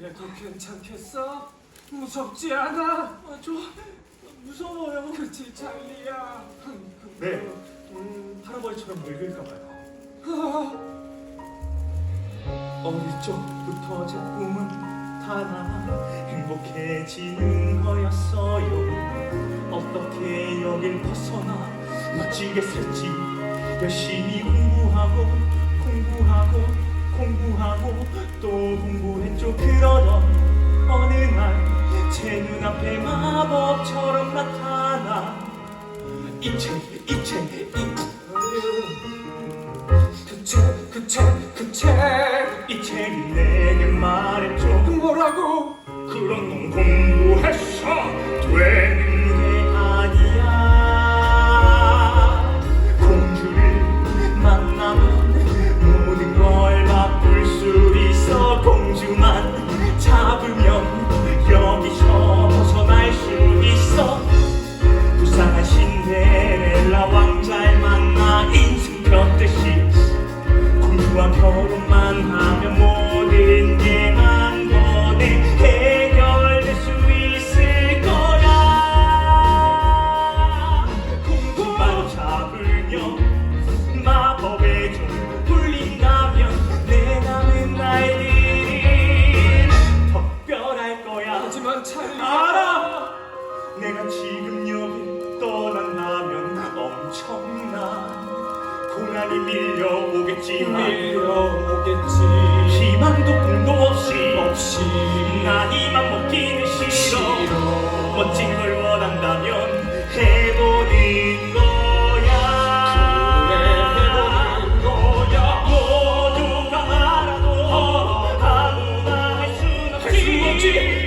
그래도 괜찮겠어? 무섭지 않아? 아, 저 무서워요. 그치 찰리야. 네, 음, 할아버지처럼 늙을까봐요. 어릴 적부터 제 꿈은 하나 행복해지는 거였어요. 어떻게 여길 벗어나 멋지게 살지 열심히 공부하고 공부하고 공부하고 또 공부했죠. 그러던 어느 날 제 눈앞에 마법처럼 나타나. 이책 이책 이 그책 그책 그책 이 책이 내게 말했죠. 뭐라고? 그런 건 공부해서 알아? 내가 지금 여기 떠난다면 엄청난 고난이 밀려오겠지만 밀려오겠지. 희망도 꿈도 없이 없이 난 이만 먹기는 싫어, 싫어. 멋진 걸 원한다면 해보는 거야. 그래 해보는